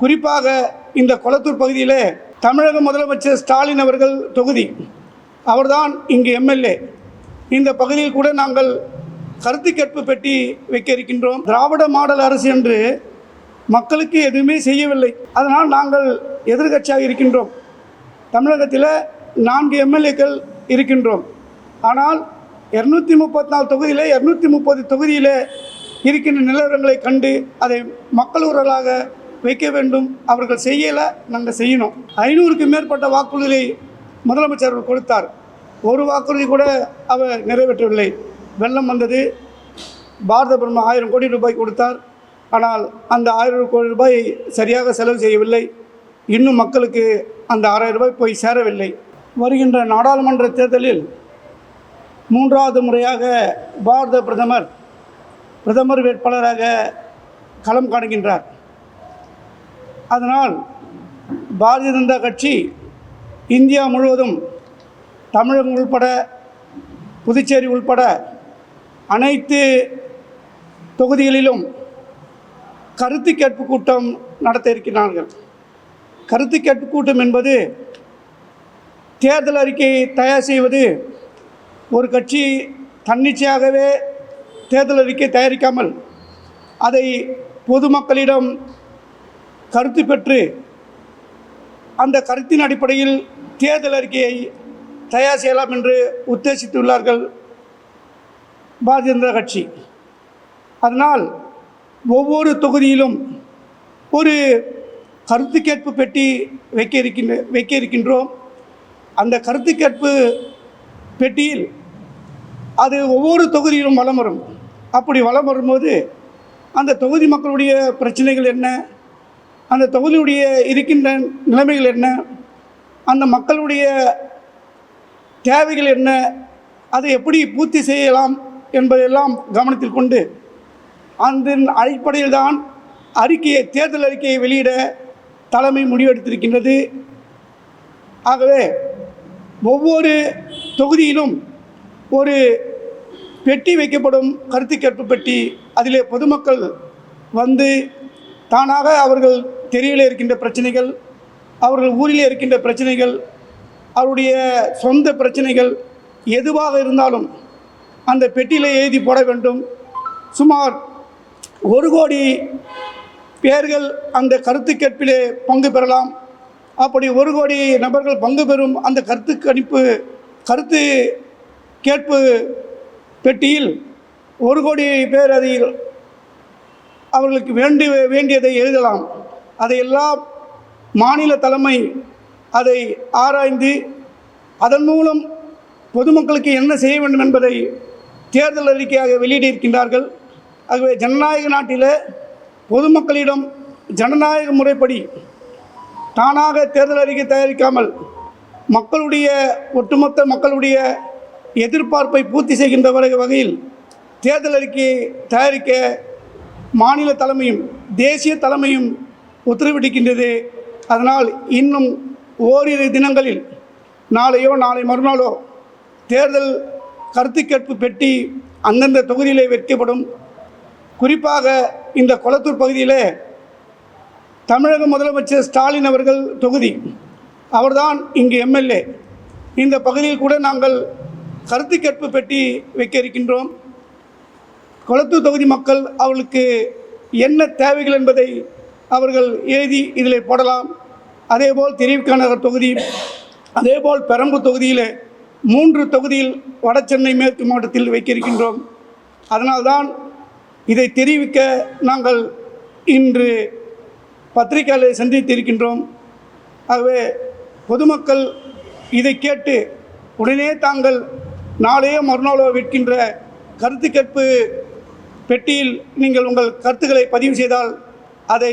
குறிப்பாக இந்த கொளத்தூர் பகுதியில் தமிழக முதலமைச்சர் ஸ்டாலின் அவர்கள் தொகுதி. அவர்தான் இங்கு எம்எல்ஏ. இந்த பகுதியில் கூட நாங்கள் கருத்து கேட்பு பெட்டி வைக்க இருக்கின்றோம் திராவிட மாடல் அரசு என்று மக்களுக்கு எதுவுமே செய்யவில்லை. அதனால் நாங்கள் எதிர்க்கட்சியாக இருக்கின்றோம். தமிழகத்தில் நான்கு எம்எல்ஏக்கள் இருக்கின்றோம். ஆனால் இரநூத்தி முப்பத்தி நாலு தொகுதியில் இரநூத்தி முப்பது தொகுதியில் இருக்கின்ற நிலவரங்களை கண்டு அதை மக்கள் உரலாக வைக்க வேண்டும். அவர்கள் செய்யலை நாங்கள் செய்யணும். ஐநூறுக்கு மேற்பட்ட வாக்குறுதிகளை முதலமைச்சர் அவர்கள் கொடுத்தார். ஒரு வாக்குறுதி கூட அவர் நிறைவேற்றவில்லை. வெள்ளம் வந்தது. பாரத பிரதமர் ஆயிரம் கோடி ரூபாய் கொடுத்தார். ஆனால் அந்த ஆயிரம் கோடி ரூபாய் சரியாக செலவு செய்யவில்லை. இன்னும் மக்களுக்கு அந்த ஆறாயிரம் ரூபாய் போய் சேரவில்லை. வருகின்ற நாடாளுமன்ற தேர்தலில் மூன்றாவது முறையாக பாரத பிரதமர் பிரதமர் வேட்பாளராக களம் காணுகின்றார். அதனால் பாரதிய ஜனதா கட்சி இந்தியா முழுவதும் தமிழகம் உள்பட புதுச்சேரி உள்பட அனைத்து தொகுதிகளிலும் கருத்து கேட்பு கூட்டம் நடத்த இருக்கிறார்கள் கருத்து கேட்பு கூட்டம் என்பது தேர்தல் அறிக்கையை தயார் செய்வது ஒரு கட்சி தன்னிச்சையாகவே தேர்தல் அறிக்கை தயாரிக்காமல் அதை பொதுமக்களிடம் கருத்து பெற்று அந்த கருத்தின் அடிப்படையில் தேர்தல் அறிக்கையை தயார் செய்யலாம் என்று உத்தேசித்துள்ளார்கள் பாரதிய ஜனதா கட்சி. அதனால் ஒவ்வொரு தொகுதியிலும் ஒரு கருத்து கேட்பு பெட்டி வைக்க இருக்கின்ற வைக்க இருக்கின்றோம் அந்த கருத்து கேட்பு பெட்டியில் அது ஒவ்வொரு தொகுதியிலும் வலம் வரும். அப்படி வலம் வரும்போது அந்த தொகுதி மக்களுடைய பிரச்சனைகள் என்ன? அந்த தொகுதியுடைய இருக்கின்ற நிலைமைகள் என்ன? அந்த மக்களுடைய தேவைகள் என்ன? அதை எப்படி பூர்த்தி செய்யலாம் என்பதெல்லாம் கவனத்தில் கொண்டு அந்த அடிப்படையில் தான் அறிக்கையை தேர்தல் அறிக்கையை வெளியிட தலைமை முடிவெடுத்திருக்கின்றது. ஆகவே ஒவ்வொரு தொகுதியிலும் ஒரு பெட்டி வைக்கப்படும் கருத்து கேட்பு பெட்டி அதிலே பொதுமக்கள் வந்து தானாக அவர்கள் தெருவில் இருக்கின்ற பிரச்சனைகள் அவர்கள் ஊரில் இருக்கின்ற பிரச்சனைகள் அவருடைய சொந்த பிரச்சனைகள் எதுவாக இருந்தாலும் அந்த பெட்டியில் எழுதி போட வேண்டும். சுமார் ஒரு கோடி பேர்கள் அந்த கருத்து கேட்பிலே பங்கு பெறலாம். அப்படி ஒரு கோடி நபர்கள் பங்கு பெறும் அந்த கருத்து கணிப்பு கருத்து கேட்பு பெட்டியில் ஒரு கோடி பேர் அதில் அவர்களுக்கு வேண்டி வேண்டியதை எழுதலாம். அதையெல்லாம் மாநில தலைமை அதை ஆராய்ந்து அதன் மூலம் பொதுமக்களுக்கு என்ன செய்ய வேண்டும் என்பதை தேர்தல் அறிக்கையாக வெளியிட்டிருக்கின்றார்கள். ஆகவே ஜனநாயக நாட்டில் பொதுமக்களிடம் ஜனநாயக முறைப்படி தானாக தேர்தல் அறிக்கை தயாரிக்காமல் மக்களுடைய ஒட்டுமொத்த மக்களுடைய எதிர்பார்ப்பை பூர்த்தி செய்கின்ற வகையில் தேர்தல் அறிக்கையை தயாரிக்க மாநில தலைமையும் தேசிய தலைமையும் உத்தரவிடுக்கின்றது அதனால் இன்னும் ஓரிரு தினங்களில் நாளையோ நாளை மறுநாளோ தேர்தல் கருத்து கேட்பு பெட்டி அந்தந்த தொகுதியிலே வைக்கப்படும். குறிப்பாக இந்த கொளத்தூர் பகுதியிலே தமிழக முதலமைச்சர் ஸ்டாலின் அவர்கள் தொகுதி. அவர்தான் இங்கு எம்எல்ஏ. இந்த பகுதியில் கூட நாங்கள் கருத்து கேட்பு பெட்டி வைக்க இருக்கின்றோம். கொளத்தூர் தொகுதி மக்கள் அவளுக்கு என்ன தேவைகள் என்பதை அவர்கள் எழுதி இதில் போடலாம். அதேபோல் தெரிவிக்க நகர் தொகுதி அதேபோல் பெரம்பூர் தொகுதியில் மூன்று தொகுதியில் வட சென்னை மேற்கு மாவட்டத்தில் வைக்கிருக்கின்றோம் அதனால்தான் இதை தெரிவிக்க நாங்கள் இன்று பத்திரிகையாளரை சந்தித்திருக்கின்றோம். ஆகவே பொதுமக்கள் இதை கேட்டு உடனே தாங்கள் நாளையோ மறுநாளோ விற்கின்ற கருத்து கேட்பு பெட்டியில் நீங்கள் உங்கள் கருத்துக்களை பதிவு செய்தால் அதை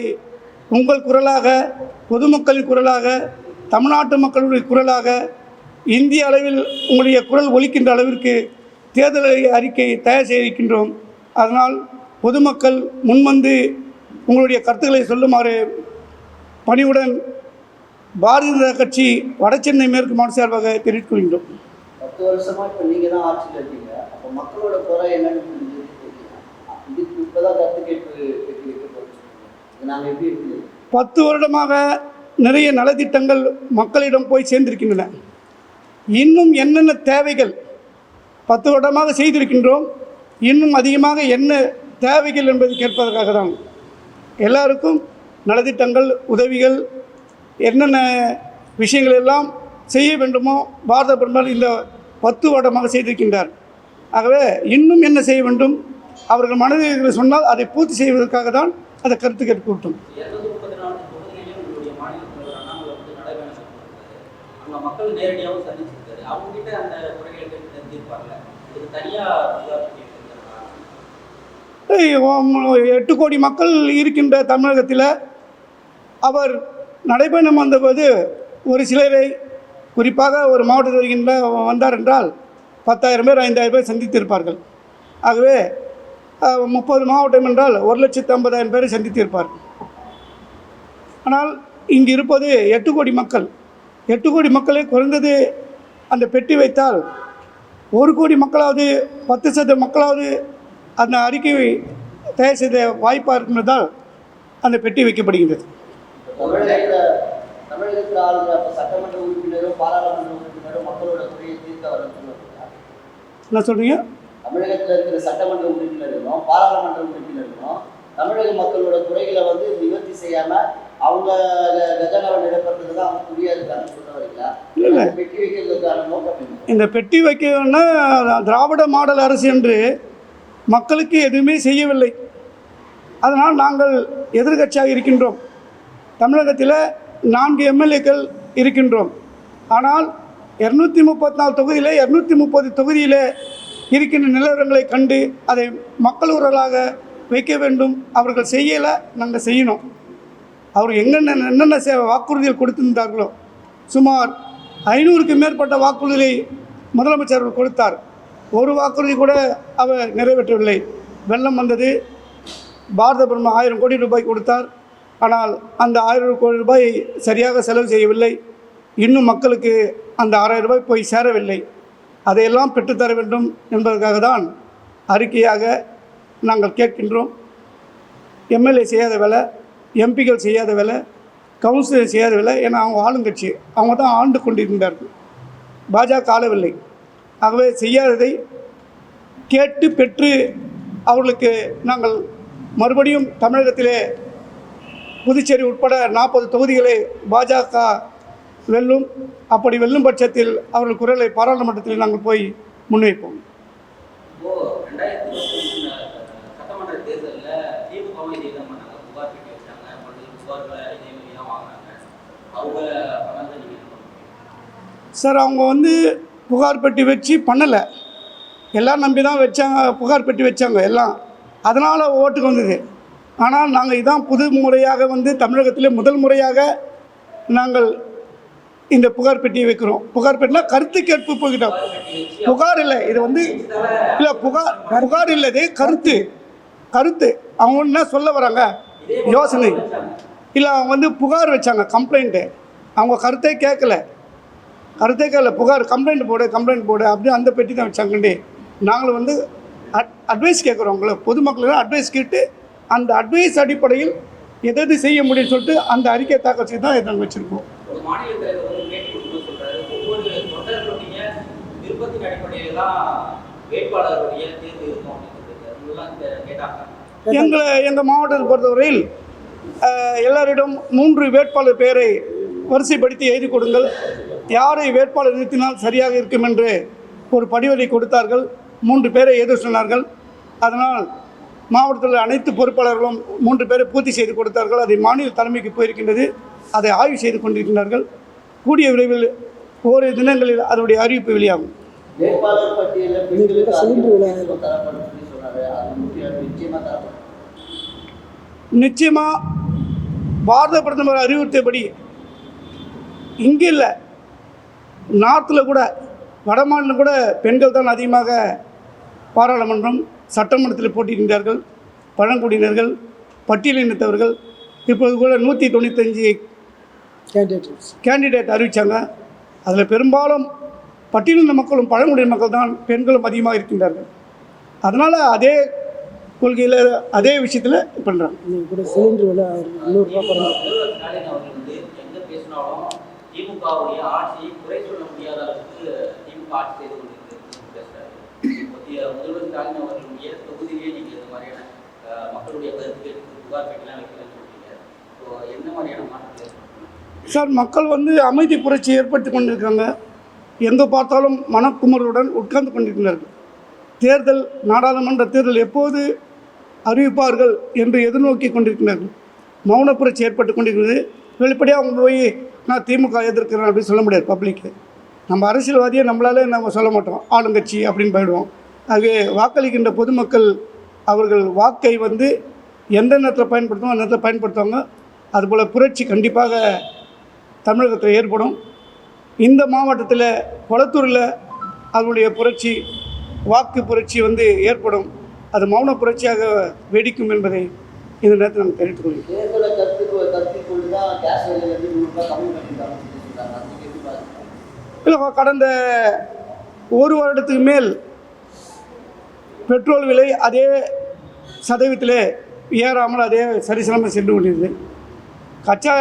உங்கள் குரலாக பொதுமக்களின் குரலாக தமிழ்நாட்டு மக்களுடைய குரலாக இந்திய அளவில் உங்களுடைய குரல் ஒலிக்கின்ற அளவிற்கு தேர்தல் அறிக்கை தயார் செய்திருக்கின்றோம். அதனால் பொதுமக்கள் முன்வந்து உங்களுடைய கருத்துக்களை சொல்லுமாறு பணிவுடன் பாரதிய ஜனதா கட்சி வடசென்னை மேற்கு மாவட்ட சார்பாக தெரிவித்துக் கொள்கின்றோம். பத்து வருஷமா இப்போ தான் ஆட்சியில் இருக்கீங்க. அப்போ மக்களோட குறை என்னன்னு இதுக்கு இப்போதான் கருத்து கேட்பு பத்து வருடமாக நிறைய நலத்திட்டங்கள் மக்களிடம் போய் சேர்ந்திருக்கின்றன. இன்னும் என்னென்ன தேவைகள் பத்து வருடமாக செய்திருக்கின்றோம் இன்னும் அதிகமாக என்ன தேவைகள் என்பது கேட்பதற்காக தான். எல்லாருக்கும் நலத்திட்டங்கள் உதவிகள் என்னென்ன விஷயங்கள் எல்லாம் செய்ய வேண்டுமோ பாரத பிரதமர் இந்த பத்து வருடமாக செய்திருக்கின்றார். ஆகவே இன்னும் என்ன செய்ய வேண்டும்? அவர்கள் மனதில் சொன்னால் அதை பூர்த்தி செய்வதற்காக தான் அதை கருத்து கேட்டு எட்டு கோடி மக்கள் இருக்கின்ற தமிழகத்தில் அவர் நடைபயணம் வந்தபோது ஒரு சிலரை குறிப்பாக ஒரு மாவட்டத்தில் இருக்கின்ற வந்தார் என்றால் பத்தாயிரம் பேர் ஐந்தாயிரம் பேர் சந்தித்திருப்பார்கள். ஆகவே முப்பது மாவட்டம் என்றால் ஒரு லட்சத்து ஐம்பதாயிரம் பேரை சந்தித்திருப்பார். ஆனால் இங்கு இருப்பது எட்டு கோடி மக்கள். எட்டு கோடி மக்களை குறைந்தது அந்த பெட்டி வைத்தால் ஒரு கோடி மக்களாவது பத்து சத மக்களாவது அந்த அறிக்கை தயார் செய்த வாய்ப்பாக இருக்கின்றதால் அந்த பெட்டி வைக்கப்படுகின்றது. என்ன சொல்கிறீங்க தமிழகத்தில் இருக்கிற சட்டமன்ற உறுப்பினர்களும் பாராளுமன்ற உறுப்பினர்களும் தமிழக மக்களோட குறைகளை வந்து நிவர்த்தி செய்யாம அவங்க கஜானாவை நிரப்புறதுக்கு தான் அவங்க குறியா இருக்காங்கன்னு சொல்ல வரீங்களா? இல்ல, இல்ல. அந்த பெட்டி வைக்கிறதுக்கான நோக்கம் இந்த பெட்டி வைக்கணும்னா திராவிட மாடல் அரசு என்று மக்களுக்கு எதுவுமே செய்யவில்லை. அதனால் நாங்கள் எதிர்க்கட்சியாக இருக்கின்றோம். தமிழகத்தில் நான்கு எம்எல்ஏக்கள் இருக்கின்றோம். ஆனால் இரநூத்தி முப்பத்தி நாலு தொகுதியில் இரநூத்தி முப்பது தொகுதியில் இருக்கின்ற நிலவரங்களை கண்டு அதை மக்கள் வைக்க வேண்டும். அவர்கள் செய்யலை நாங்கள் செய்யணும். அவர் எங்கென்ன என்னென்ன சே வாக்குறுதிகள் கொடுத்திருந்தார்களோ சுமார் ஐநூறுக்கு மேற்பட்ட வாக்குறுதிகளை முதலமைச்சர் அவர்கள் கொடுத்தார். ஒரு வாக்குறுதி கூட அவர் நிறைவேற்றவில்லை. வெள்ளம் வந்தது. பாரத பிரதமர் ஆயிரம் கோடி ரூபாய் கொடுத்தார். ஆனால் அந்த ஆயிரம் கோடி ரூபாய் சரியாக செலவு செய்யவில்லை. இன்னும் மக்களுக்கு அந்த ஆறாயிரம் ரூபாய் போய் சேரவில்லை. அதையெல்லாம் பெற்றுத்தர வேண்டும் என்பதற்காக தான் அறிக்கையாக நாங்கள் கேட்கின்றோம். எம்எல்ஏ செய்யாத வேலை எம்பிக்கள் செய்யாத வேலை கவுன்சிலர் செய்யாத வேலை ஏன்னா அவங்க ஆளுங்கட்சி அவங்க தான் ஆண்டு கொண்டிருந்தார்கள். பாஜக ஆளவில்லை. ஆகவே செய்யாததை கேட்டு பெற்று அவர்களுக்கு நாங்கள் மறுபடியும் தமிழகத்திலே புதுச்சேரி உட்பட நாற்பது தொகுதிகளை பாஜக வெல்லும். அப்படி வெல்லும் பட்சத்தில் அவர்கள் குரலை பாராளுமன்றத்தில் நாங்கள் போய் முன்வைப்போம்? சார் அவங்க வந்து புகார் பெட்டி வச்சு பண்ணலை. எல்லாம் நம்பி தான் வச்சாங்க புகார் பெட்டி வச்சாங்க எல்லாம். அதனால் ஓட்டுக்கு வந்தது. ஆனால் நாங்கள் இதான் புது முறையாக வந்து தமிழகத்திலே முதல் முறையாக நாங்கள் இந்த புகார் பெட்டியை வைக்கிறோம். புகார் பெட்டினா கருத்து கேட்பு போகிட்டோம் புகார் இல்லை இது வந்து இல்லை புகார் புகார் இல்லை இது கருத்து. கருத்து. அவங்க என்ன சொல்ல வராங்க? யோசனை. இல்லை அவங்க வந்து புகார் வச்சாங்க கம்ப்ளைண்ட்டு அவங்க கருத்தே கேட்கல. கருத்தே கேட்கல. புகார் கம்ப்ளைண்ட் போடு கம்ப்ளைண்ட் போடு அப்படி அந்த பெட்டி தான் வச்சாங்கண்டி. நாங்களும் வந்து அட் அட்வைஸ் கேட்குறோம் உங்களை. பொதுமக்களுக்கு அட்வைஸ் கேட்டு அந்த அட்வைஸ் அடிப்படையில் எது எது செய்ய முடியும்னு சொல்லிட்டு அந்த அறிக்கை தாக்கல் செய்து தான் இதை நாங்கள் வச்சுருக்கோம் ஒரு மாநில தலைவர் வந்து பேட்டி கொடுத்து சொல்றாரு ஒவ்வொரு தொண்டர்களுடைய விருப்பத்தின் அடிப்படையில் தான் வேட்பாளருடைய தேர்வு இருக்கும் கேட்டாங்க. எங்களை எங்கள் மாவட்டத்தை பொறுத்தவரையில் எல்லாரிடம் மூன்று வேட்பாளர் பெயரை வரிசைப்படுத்தி எழுதி கொடுங்கள். யாரை வேட்பாளர் நிறுத்தினால் சரியாக இருக்கும் என்று ஒரு படிவத்தை கொடுத்தார்கள். மூன்று பேரை எழுத சொன்னார்கள். அதனால் மாவட்டத்தில் அனைத்து பொறுப்பாளர்களும் மூன்று பேரை பூர்த்தி செய்து கொடுத்தார்கள். அதை மாநில தலைமைக்கு போயிருக்கின்றது. அதை ஆய்வு செய்து கொண்டிருக்கின்றார்கள். கூடிய விரைவில் ஓரிரு தினங்களில் அதனுடைய அறிவிப்பு வெளியாகும். வேட்பாளர் பட்டியலில் பெண்களுக்கு முக்கியத்துவம் தரப்படும் சொல்லி அது நிச்சயமா தரப்படும். நிச்சயமாக பாரத பிரதமர் அறிவுறுத்தியபடி இங்கே இல்லை. நார்த்தில் கூட வட மாநிலம் கூட பெண்கள் தான் அதிகமாக பாராளுமன்றம் சட்டமன்றத்தில் போட்டியிடுகிறார்கள். பழங்குடியினர்கள் பட்டியலினத்தவர்கள். இப்போது கூட நூற்றி தொண்ணூத்தஞ்சு கேண்டிடேட் அறிவித்தாங்க அதில் பெரும்பாலும் பட்டியலின மக்களும் பழங்குடியின மக்கள் தான் பெண்களும் அதிகமாக இருக்கின்றார்கள். அதனால் அதே கொள்கையில் அதே விஷயத்தில் பண்ணுறாங்க கூட சிலிண்டர் விலை நூறுரூவா குறைஞ்சி முதல்வர் ஸ்டாலின் அவர்கள் வந்து எங்க பேசினாலும் திமுகவுடைய ஆட்சியை குறை சொல்ல முடியாத அளவுக்கு திமுக ஆட்சி செய்து கொண்டிருக்கிறது பேசுறாரு இப்போ தி- முதல்வர் ஸ்டாலின் அவர்களுடைய தொகுதியிலேயே நீங்க இந்த மாதிரியான அஹ், மக்களுடைய கருத்து கேட்டு புகார் பெட்டிலாம் வைக்கலன்னு சொல்றீங்க ஸோ என்ன மாதிரியான மாற்றத்தை ஏற்படுத்தணும் சார் மக்கள் வந்து அமைதி புரட்சி ஏற்படுத்தி கொண்டிருக்காங்க எங்கே பார்த்தாலும் மனக்குமருடன் உட்கார்ந்து கொண்டிருக்கிறார்கள். தேர்தல் நாடாளுமன்ற தேர்தல் எப்போது அறிவிப்பார்கள் என்று எதிர்நோக்கி கொண்டிருக்கிறார்கள். மௌன புரட்சி ஏற்பட்டு கொண்டிருக்கிறது. வெளிப்படையாக அவங்க போய் நான் திமுக எதிர்க்கிறேன் அப்படின்னு சொல்ல முடியாது பப்ளிக்கு நம்ம அரசியல்வாதியை நம்மளால நம்ம சொல்ல மாட்டோம். ஆளுங்கட்சி அப்படின்னு போயிடுவோம். ஆகவே வாக்களிக்கின்ற பொதுமக்கள் அவர்கள் வாக்கை வந்து எந்த நேரத்தில் பயன்படுத்தணும் அந்த நேரத்தில் பயன்படுத்துவாங்க. அதுபோல் புரட்சி கண்டிப்பாக தமிழகத்தில் ஏற்படும். இந்த மாவட்டத்தில் கொளத்தூரில் அதனுடைய புரட்சி வாக்கு புரட்சி வந்து ஏற்படும். அது மௌன புரட்சியாக வெடிக்கும் என்பதை இந்த நேரத்தில் நாங்கள் தெரிவித்துக் கொள்கிறோம். இல்லை கடந்த ஒரு வருடத்துக்கு மேல் பெட்ரோல் விலை அதே சதவீதத்தில் ஏறாமல் அதே சரிசமமாக சென்று கொண்டிருந்தது. கச்சா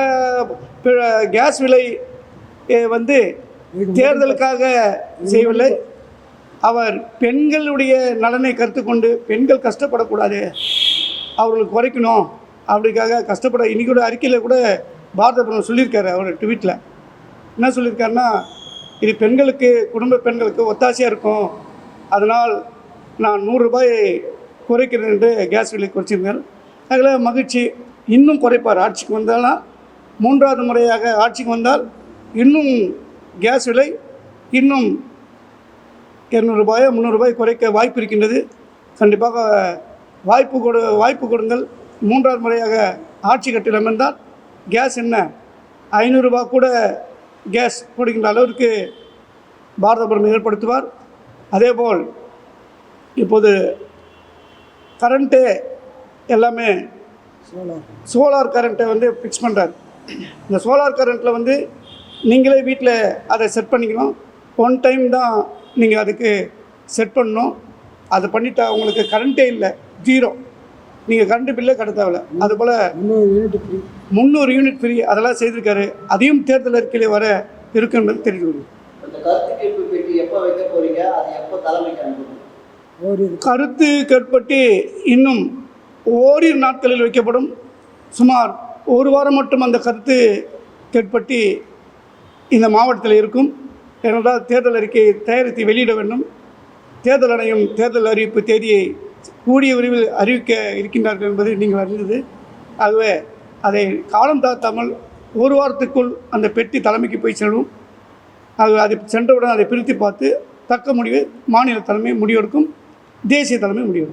கேஸ் விலை வந்து தேர்தலுக்காக செய்யவில்லை. அவர் பெண்களுடைய நலனை கருத்து கொண்டு பெண்கள் கஷ்டப்படக்கூடாது அவர்களுக்கு குறைக்கணும் அப்படிக்காக கஷ்டப்பட இன்னைக்கு கூட அறிக்கையில் கூட பாரத பிரதமர் சொல்லியிருக்காரு அவர் ட்வீட்டில் என்ன சொல்லியிருக்காருன்னா இது பெண்களுக்கு குடும்ப பெண்களுக்கு ஒத்தாசையாக இருக்கும். அதனால் நான் நூறுரூபாய் குறைக்கிறேன் என்று கேஸ் விலை குறைச்சிருந்தார் அதில் மகிழ்ச்சி இன்னும் குறைப்பார். ஆட்சிக்கு வந்தால்னா மூன்றாவது முறையாக ஆட்சிக்கு வந்தால் இன்னும் கேஸ் விலை இன்னும் இரநூறுபாயோ முந்நூறுபாய் குறைக்க வாய்ப்பு இருக்கின்றது. கண்டிப்பாக வாய்ப்பு கொடு வாய்ப்பு கொடுங்கள். மூன்றாவது முறையாக ஆட்சி கட்டில் அமர்ந்தால் கேஸ் என்ன? ஐநூறுரூபா கூட கேஸ் கொடுக்கின்ற அளவிற்கு பாரத பிரதமர் ஏற்படுத்துவார். அதேபோல் இப்போது கரண்ட்டு எல்லாமே சோலார் சோலார் கரண்ட்டை வந்து ஃபிக்ஸ் பண்ணுறாரு இந்த சோலார் கரண்ட்டில் வந்து நீங்களே வீட்டில் அதை செட் பண்ணிக்கணும். ஒன் டைம் தான் நீங்கள் அதுக்கு செட் பண்ணணும். அதை பண்ணிட்டா உங்களுக்கு கரண்ட்டே இல்லை. ஜீரோ நீங்கள் கரண்ட் பில்லே கட்ட தேவையில்ல. அதுபோல் இன்னொரு யூனிட் ஃப்ரீ முந்நூறு யூனிட் ஃப்ரீ அதெல்லாம் செய்திருக்காரு. அதையும் தேர்தல் அறிக்கையில் வர இருக்கு என்பது இந்த கருத்து கேட்பு பெட்டி எப்போ வைக்க போறீங்க? அது எப்போ தலைமைக்கு அனுப்பணும்? ஓரிரு கருத்து கற்பட்டி இன்னும் ஓரிரு நாட்களில் வைக்கப்படும். சுமார் ஒரு வாரம் மட்டும் அந்த கருத்து கேட்பட்டி இந்த மாவட்டத்தில் இருக்கும். ஏனென்றால் தேர்தல் அறிக்கையை தயாரித்து வெளியிட வேண்டும். தேர்தல் ஆணையம் தேர்தல் அறிவிப்பு தேதியை கூடிய விரைவில் அறிவிக்க இருக்கின்றார்கள் என்பது நீங்கள் அறிந்தது. ஆகவே அதை காலம் தாழ்த்தாமல் ஒரு வாரத்துக்குள் அந்த பெட்டி தலைமைக்கு போய் செல்லும் அது அது சென்றவுடன் அதை பிரித்து பார்த்து தக்க முடிவு மாநில தலைமை முடிவெடுக்கும். தேசிய தலைமை முடிவெடுக்கும்.